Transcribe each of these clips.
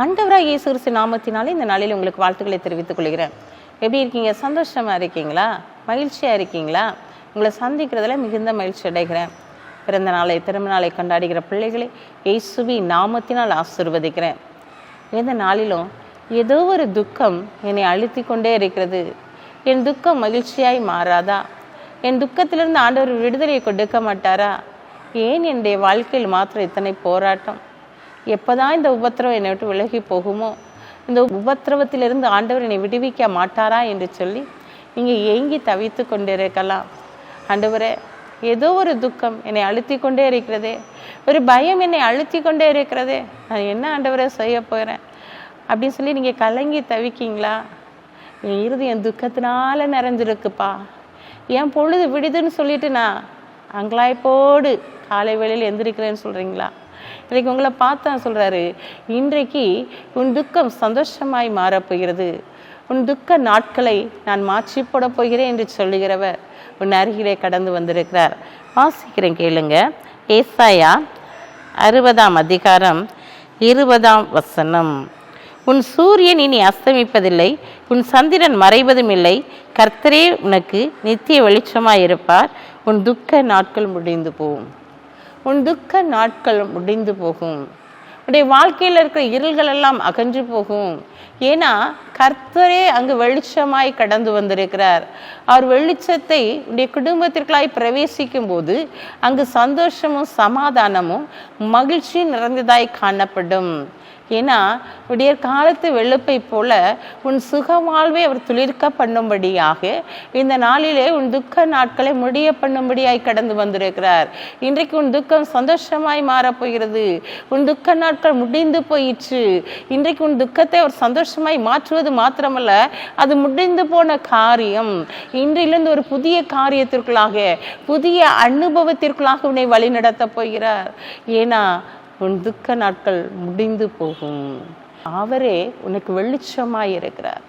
ஆண்டவராக இயேசு கிறிஸ்து நாமத்தினாலே இந்த நாளில் உங்களுக்கு வாழ்த்துக்களை தெரிவித்துக் கொள்கிறேன். எப்படி இருக்கீங்க? சந்தோஷமாக இருக்கீங்களா? மகிழ்ச்சியாக இருக்கீங்களா? உங்களை சந்திக்கிறதுல மிகுந்த மகிழ்ச்சி அடைகிறேன். பிறந்த நாளை திரும்ப நாளை கொண்டாடுகிற பிள்ளைகளை இயேசுவி நாமத்தினால் ஆசிர்வதிக்கிறேன். எந்த நாளிலும் ஏதோ ஒரு துக்கம் என்னை அழுத்தி கொண்டே இருக்கிறது. என் துக்கம் மகிழ்ச்சியாய் மாறாதா? என் துக்கத்திலிருந்து ஆண்டவர் விடுதலையை கொடுக்க மாட்டாரா? ஏன் என்னுடைய வாழ்க்கையில் மாத்திரம் இத்தனை போராட்டம்? எப்போதான் இந்த உபத்திரவம் என்னை விட்டு விலகி போகுமோ இந்த உபத்திரவத்திலிருந்து ஆண்டவர் என்னை விடுவிக்க மாட்டாரா என்று சொல்லி நீங்கள் ஏங்கி தவித்து கொண்டிருக்கலாம். ஆண்டவரே ஏதோ ஒரு துக்கம் என்னை அழுத்தி கொண்டே இருக்கிறதே ஒரு பயம் என்னை அழுத்தி கொண்டே இருக்கிறதே நான் என்ன ஆண்டவரை செய்ய போகிறேன் அப்படின்னு சொல்லி நீங்கள் கலங்கி தவிக்கீங்களா? என் இருதயம் துக்கத்தினால நிறைஞ்சிருக்குப்பா. என் பொழுது விடுதுன்னு சொல்லிட்டு நான் அங்கலாய்ப்போடு காலை வேளையில் எந்திரிக்கிறேன்னு சொல்கிறீங்களா இன்றைக்கு உங்களை பார்த்தா சொல்கிறாரு இன்றைக்கு உன் துக்கம் சந்தோஷமாய் மாறப்போகிறது உன் துக்க நாட்களை நான் மாற்றி போட போகிறேன் என்று சொல்லுகிறவர் உன் அருகிலே கடந்து வந்திருக்கிறார். வாசிக்கிறேன் கேளுங்க. ஏசாயா அறுபதாம் அதிகாரம் இருபதாம் வசனம். உன் சூரியன் இனி அஸ்தமிப்பதில்லை உன் சந்திரன் மறைவதும் இல்லை. கர்த்தரே உனக்கு நித்திய வெளிச்சமாய் இருப்பார் உன் துக்க நாட்கள் முடிந்து போகும் உன் துக்க நாட்கள் முடிந்து போகும். உடைய வாழ்க்கையில் இருக்கிற இருள்கள் எல்லாம் அகன்று போகும். ஏன்னா கர்த்தரே அங்கு வெளிச்சமாய் கடந்து வந்திருக்கிறார். அவர் வெளிச்சத்தை உடைய குடும்பத்திற்குள்ளாய் பிரவேசிக்கும் போது அங்கு சந்தோஷமும் சமாதானமும் மகிழ்ச்சி நிறைந்ததாய் காணப்படும். ஏன்னா விடியற் காலத்து வெளுப்பை போல உன் சுக வாழ்வை அவர் துளிர்க்க பண்ணும்படியாக இந்த நாளிலே உன் துக்க நாட்களை முடிய பண்ணும்படியாய் கடந்து வந்திருக்கிறார். இன்றைக்கு உன் துக்கம் சந்தோஷமாய் மாறப்போகிறது உன் துக்க நாட்கள் முடிந்து போயிற்று. இன்றைக்கு உன் துக்கத்தை அவர் சந்தோஷமாய் மாற்றுவது மாத்திரமல்ல அது முடிந்து போன காரியம். இன்றிலிருந்து ஒரு புதிய காரியத்திற்குள்ளாக புதிய அனுபவத்திற்குள்ளாக உன்னை வழிநடத்த போகிறார். ஏன்னா உன் துக்க நாட்கள் முடிந்து போகும். அவரே உனக்கு வெளிச்சமாய் இருக்கிறார்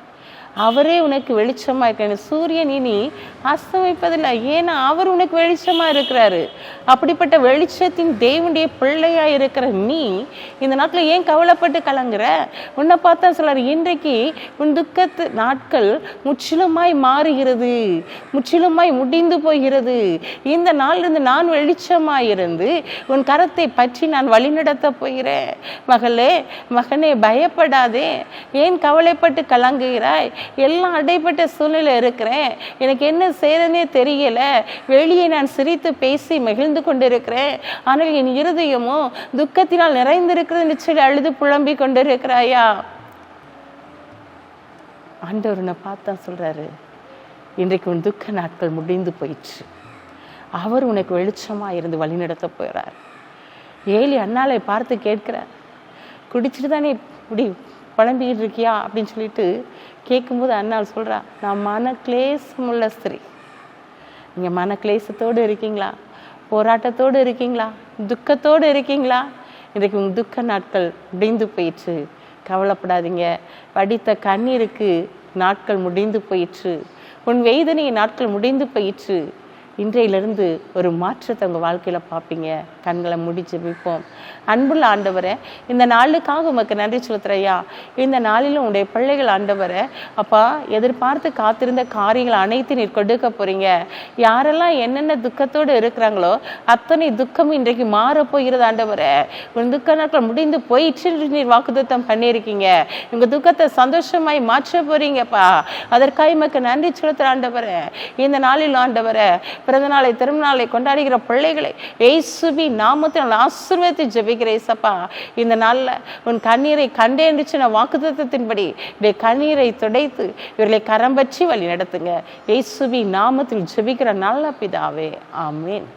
அவரே உனக்கு வெளிச்சமா இருக்கிற சூரியன் இனி அஸ்தமிப்பதில்லை. ஏன்னா அவர் உனக்கு வெளிச்சமா இருக்கிறாரு. அப்படிப்பட்ட வெளிச்சத்தின் தேவனுடைய பிள்ளையா இருக்கிற நீ இந்த நாட்டில் ஏன் கவலைப்பட்டு கலங்குற? உன்னை பார்த்தா சொல்றாரு இன்றைக்கு உன் துக்கத்து நாட்கள் முற்றிலுமாய் மாறுகிறது. முற்றிலுமாய் முடிந்து போகிறது. இந்த நாளிலிருந்து நான் வெளிச்சமாக இருந்து உன் கரத்தை பற்றி நான் வழிநடத்த போகிறேன். மகளே மகனே பயப்படாதே. ஏன் கவலைப்பட்டு கலங்குகிறாய்? எல்லாம் அடைப்பட்ட சூழ்நிலை இருக்கிறேன். எனக்கு என்ன செய்யறதுனே தெரியல. வெளியே நான் சிரித்து பேசி மகிழ்ந்து கொண்டிருக்கிறேன். ஆனால் என் இருதயமோ துக்கத்தினால் நிறைந்திருக்கிறது சொல்லி அழுது புலம்பிக் கொண்டிருக்கிறாயா? ஆண்டவர் உன்னை பார்த்தா சொல்றாரு. இன்றைக்கு உன் துக்க நாட்கள் முடிந்து போயிற்று. அவர் உனக்கு வெளிச்சமா இருந்து வழிநடத்த போகிறார் ஏலி அண்ணாலை பார்த்து கேட்கிறார். குடிச்சிட்டு தானே இப்படி புலம்பிக்கிட்டு இருக்கியா அப்படின்னு சொல்லிட்டு கேட்கும்போது அண்ணாள் சொல்கிறா நான் மன கிளேசமுள்ள ஸ்திரீ. நீங்கள் மன கிளேசத்தோடு இருக்கீங்களா? போராட்டத்தோடு இருக்கீங்களா? துக்கத்தோடு இருக்கீங்களா? இன்றைக்கு உங்கள் துக்க நாட்கள் முடிந்து போயிற்று. கவலைப்படாதீங்க. வடித்த கண்ணீருக்கு நாட்கள் முடிந்து போயிற்று. உன் வேதனையின் நாட்கள் முடிந்து போயிற்று. இன்றையிலிருந்து ஒரு மாற்றத்தை உங்கள் வாழ்க்கையில் பார்ப்பீங்க. கண்களை முடிச்சு விற்போம் அன்புள்ள ஆண்டவரே இந்த நாளுக்காக உமக்கு நன்றி செலுத்துறையா இந்த நாளிலும் உடைய பிள்ளைகள் ஆண்டவரை அப்பா எதிர்பார்த்து காத்திருந்த காரியங்கள் அனைத்து நீர் கொடுக்க போறீங்க. யாரெல்லாம் என்னென்ன துக்கத்தோடு இருக்கிறாங்களோ அத்தனை துக்கம் இன்றைக்கு மாறப்போகிறது ஆண்டவரை ஆண்டவரே. உன் துக்க நாட்கள் முடிந்து போயிடுச்சு நீர் வாக்குத்தம் பண்ணியிருக்கீங்க. உங்க துக்கத்தை சந்தோஷமாய் மாற்ற போறீங்கப்பா. அதற்காக உமக்கு நன்றி செலுத்துற ஆண்டவரை. இந்த நாளில் ஆண்டவரை பிறந்த நாளை கொண்டாடுகிற பிள்ளைகளை ஏசுபி நாமத்தில் ஆசீர்வதித்து ஜெபிக்கிற ஏசப்பா. இந்த நாளில் உன் கண்ணீரை கண்டேன்றுச்சு நான் வாக்குத்தத்தின்படி இவருடைய கண்ணீரை துடைத்து இவர்களை கரம் பற்றி வழி நடத்துங்க ஏசுபி நாமத்தில் ஜெபிக்கிற நல்ல பிதாவே. ஆமேன்.